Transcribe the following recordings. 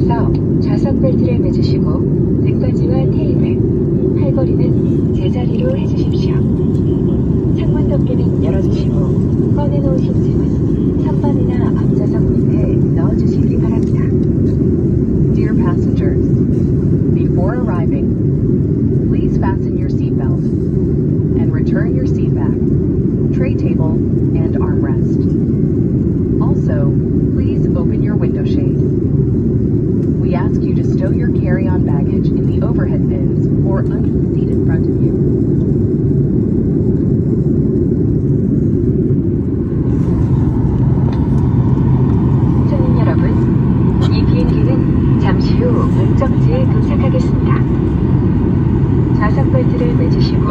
앞서 좌석 벨트를 매주시고 백바지와 테이블, 팔걸이는 제자리로 해주십시오. 창문 덮개는 열어주시고 꺼내놓으신 짐은 선반이나 앞좌석 밑에 넣어주시기 바랍니다. Dear passengers, before arriving, please fasten your seatbelt and return your seat back, tray table, and armrest. Stow your carry-on baggage in the overhead bins or under the seat in front of you. 목적지에 도착하겠습니다. 좌석 벨트를 매주시고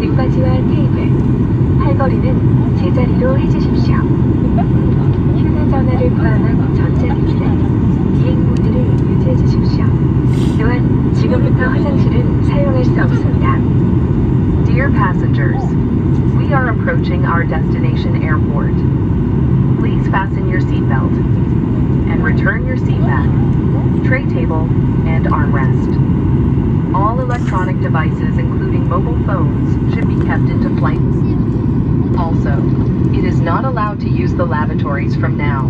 등받이와 테이블, 팔걸이는 제자리로 해주십시오. 화장실은 사용할 수 없습니다. Dear passengers, we are approaching our destination airport. Please fasten your seatbelt and return your seat back, tray table, and armrest. All electronic devices, including mobile phones, should be kept into flight. Also, it is not allowed to use the lavatories from now.